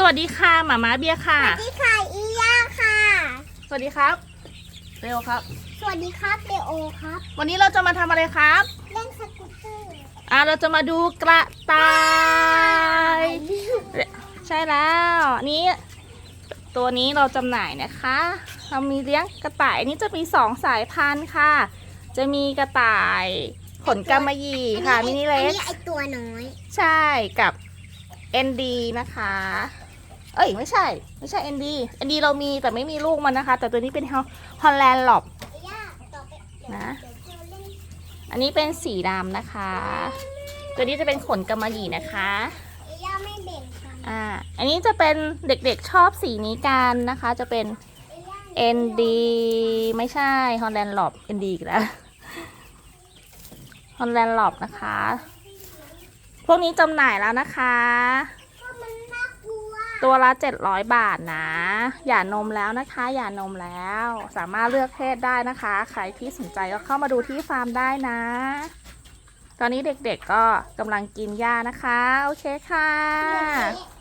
สวัสดีค่ะหมาม้าเบียร์ค่ะ สวัสดีค่ะอีย่าค่ะ สวัสดีครับ เร็วครับ สวัสดีครับเดโอครับ วันนี้เราจะมาทำอะไรครับ เล่นสกูตเตอร์อ่าเราจะมาดูกระต่าย ใช่แล้วอันนี้ ตัวนี้เราจำหน่ายนะคะ เรามีเลี้ยงกระต่ายอันนี้จะมีสองสายพันธุ์ค่ะ จะมีกระต่ายขนกำมะหยี่ค่ะมินิเล็อักนนี้ไอตัวน้อยใใช่กับ ND นะคะ เอ้ย ไม่ใช่ ไม่ใช่ ND ND เอ็นดีเรามีแต่ไม่มีลูกมันนะคะ แต่ตัวนี้เป็นฮอลแลนด์หลอบนะ อันนี้เป็นสีดำนะคะ ตัวนี้จะเป็นขนกำมะหยี่นะคะอีย่าไม่เบ่งค่ะอ่า อันนี้จะเป็นเด็กๆชอบสีนี้กันนะคะ จะเป็นเอีย่า ND ไม่ใช่ฮอลแลนด์หลอบ ND อีกแล้วฮอลแลนด์หลอบนะคะ พวกนี้จำหน่ายแล้วนะคะ ตัวละ 700 บาทนะ หย่านมแล้วนะคะ หย่านมแล้ว สามารถเลือกเพศได้นะคะ ใครที่สนใจก็เข้ามาดูที่ฟาร์มได้นะ ตอนนี้เด็กๆก็กำลังกินหญ้านะคะ โอเคค่ะ